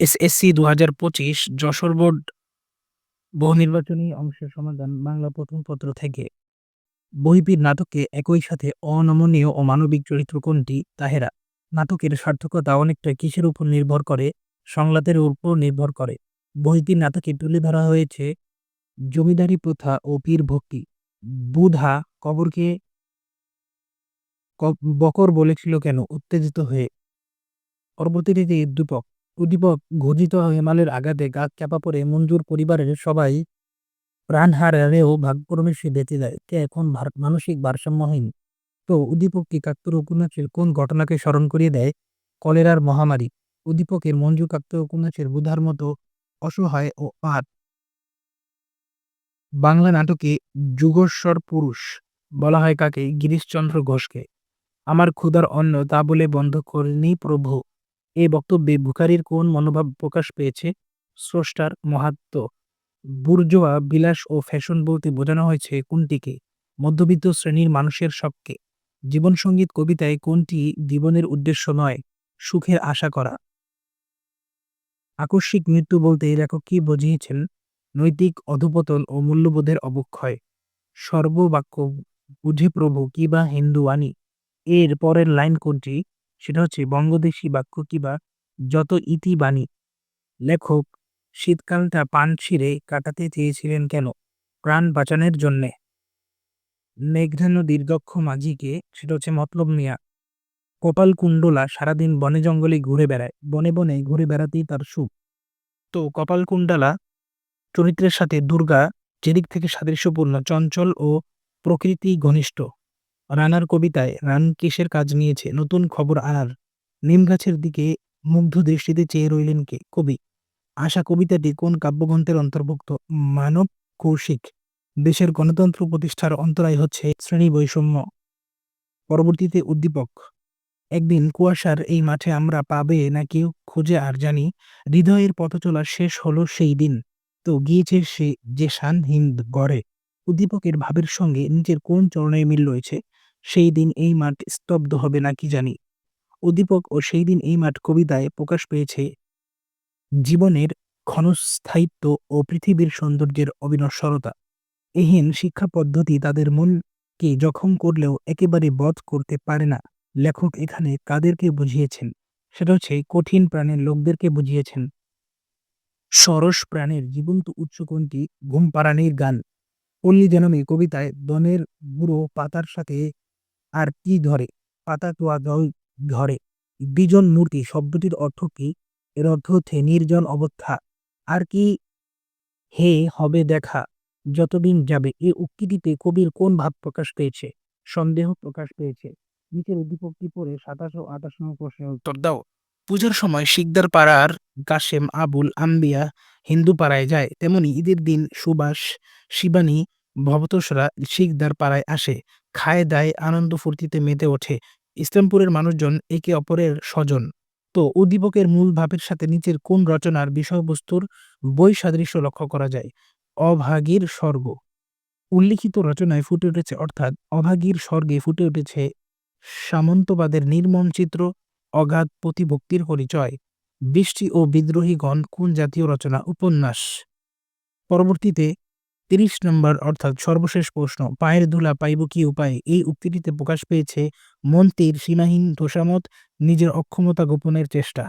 SSC দু হাজার পঁচিশ যশোর বোর্ড বহু নির্বাচনী অংশের সমাধান বাংলা প্রথম পত্র থেকে। বহিবীর নাটকে একই সাথে অনমনীয় ও মানবিক চরিত্র কোনটি? তাহেরা, নাটকের সার্থকতা অনেকটা কিসের উপর নির্ভর করে? সংলাপের উপর নির্ভর করে। বহিবীর নাটকে তুলে ধরা হয়েছে জমিদারি প্রথা ও পীর ভক্তি। বুধা কবরকে বকর বলেছিল কেন? উত্তেজিত হয়ে। পরবর্তীতে যে উদ্দীপক ঘোষিত হেমালের আঘাতে গা চাপা পড়ে মঞ্জুর পরিবারের সবাই প্রাণ হারালেও ভাগ্যক্রমে বেঁচে যায়। কে এখন মানসিক ভারসাম্যহীন? তো উদ্দীপক কি কাকতর উপন্যাসের কোন ঘটনাকে স্মরণ করিয়ে দেয়? কলেরার মহামারী। উদ্দীপকের মঞ্জু কাকতর উপন্যাসের বুধার মতো অসহায় ও আত বাংলা নাটকে যুগস্বর পুরুষ বলা হয় কাকে? গিরিশচন্দ্র ঘোষকে। আমার ক্ষুধার অন্ন তা বলে বন্ধ করেনি প্রভু। এই বক্তব্যে বুখারির কোন মনোভাব প্রকাশ পেয়েছে? স্রষ্টার মহাত্ম। বুর্জোয়া, বিলাস ও ফ্যাশন বলতে বোঝানো হয়েছে কোনটিকে? মধ্যবিত্ত শ্রেণির মানুষের শখকে জীবনসঙ্গীত কবিতায় কোনটি জীবনের উদ্দেশ্য নয়? সুখের আশা করা। আকস্মিক মৃত্যু বলতে লেখক কি বুঝিয়েছেন? নৈতিক অধপতন ও মূল্যবোধের অবক্ষয়। সর্ববাক্য, বুঝে প্রভু, কি বা হিন্দু আনি এর পরের লাইন কোনটি? সেটা হচ্ছে বঙ্গদেশী বাক্য কিবা যত ইতি বাণী। লেখক, শীতকালটা পান ছিঁড়ে কাটাতে চেয়েছিলেন কেন? প্রাণ বাঁচানোর জন্যে। মেঘনা নদীর দক্ষ মাঝিকে সেটা হচ্ছে মতলব মিয়া। কপাল কুণ্ডলা সারাদিন বনে জঙ্গলে ঘুরে বেড়ায়। বনে বনে ঘুরে বেড়াতেই তার সুখ। তো কপাল কুণ্ডলা চরিত্রের সাথে দুর্গা যেদিক থেকে সাদৃশ্যপূর্ণ, চঞ্চল ও প্রকৃতি ঘনিষ্ঠ। রানার কবিতায় রান কিসের কাজ নিয়েছে? নতুন খবর আনার নিম গাছের দিকে মুগ্ধ দৃষ্টিতে চেয়ে রইলেন কে? কবি। আশা কবিতাটি কোন কাব্যগ্রন্থের অন্তর্ভুক্ত? মানব কৌশিক। দেশের গণতন্ত্র প্রতিষ্ঠার অন্তরায় হচ্ছে শ্রেণি বৈষম্য। পরবর্তীতে উদ্দীপক। একদিন কুয়াশার এই মাঠে আমরা পাবে না কেউ খুঁজে আর জানি। হৃদয়ের পথচলা শেষ হলো সেই দিন। তো গিয়েছে সে যে শান হিন্দ গড়ে। উদ্দীপকের ভাবের সঙ্গে নিজের কোন চরণের মিল রয়েছে? সেই দিন এই মাঠ স্তব্ধ হবে না কি জানি। উদ্দীপক ও সেই দিন এই মাঠ কবিতায় প্রকাশ পেয়েছে, জীবনের ক্ষণস্থায়িত্ব ও পৃথিবীর সৌন্দর্যের অবিনশ্বরতা। এহীন শিক্ষা পদ্ধতি তাদের মনকে জখম করলেও একেবারে বধ করতে পারে না। লেখক এখানে কাদেরকে বুঝিয়েছেন? সেটা হচ্ছে কঠিন প্রাণের লোকদেরকে বুঝিয়েছেন। সরস প্রাণের জীবন্ত উৎস কোনটি ঘুম পাড়ানির গান। পল্লী জনমে কবিতায় দনের বুড়ো পাতার সাথে আর কি ধরে? পাতা তোয়া জল ধরে। বিজন মূর্তি শব্দটির অর্থ কি? এর অর্থ হচ্ছে নির্জন অবস্থা। আর কি হে হবে দেখা, যতদিন যাবে। এই উক্তিটিতে কবির কোন ভাব প্রকাশ পেয়েছে? সন্দেহ প্রকাশ পেয়েছে। নিচের উদ্দীপকটি পড়ে সাতাশ ও আঠাশ নম্বর প্রশ্নের উত্তর দাও। পূজার সময় শিকদার পাড়ার কাশেম, আবুল, আম্বিয়া হিন্দু পাড়ায় যায়। তেমনি ঈদের দিন সুবাস শিবানী, ভবতোষরা শিকদার পাড়ায় আসে। খায়, দায়, আনন্দ ফুর্তিতে মেতে ওঠে। ইসলামপুরের মানুষজন একে অপরের স্বজন। তো উদ্দীপকের মূল ভাবের সাথে নিচের কোন রচনার বিষয়বস্তুর বই সাদৃশ্য লক্ষ্য করা যায়? অভাগীর স্বর্গ। উল্লিখিত রচনায় ফুটে উঠেছে, অর্থাৎ অভাগীর স্বর্গে ফুটে উঠেছে সামন্তবাদের নির্মম চিত্র, অগাধ প্রতিভক্তির পরিচয়। বৃষ্টি ও বিদ্রোহীগণ কোন জাতীয় রচনা? উপন্যাস। পরবর্তীতে তিরিশ নম্বর অর্থাৎ সর্বশেষ প্রশ্ন, পায়ের ধুলা পাইব কি উপায়? এই উক্তিটিতে প্রকাশ পেয়েছে মন্ত্রীর সীমাহীন তোষামত নিজের অক্ষমতা গোপনের চেষ্টা।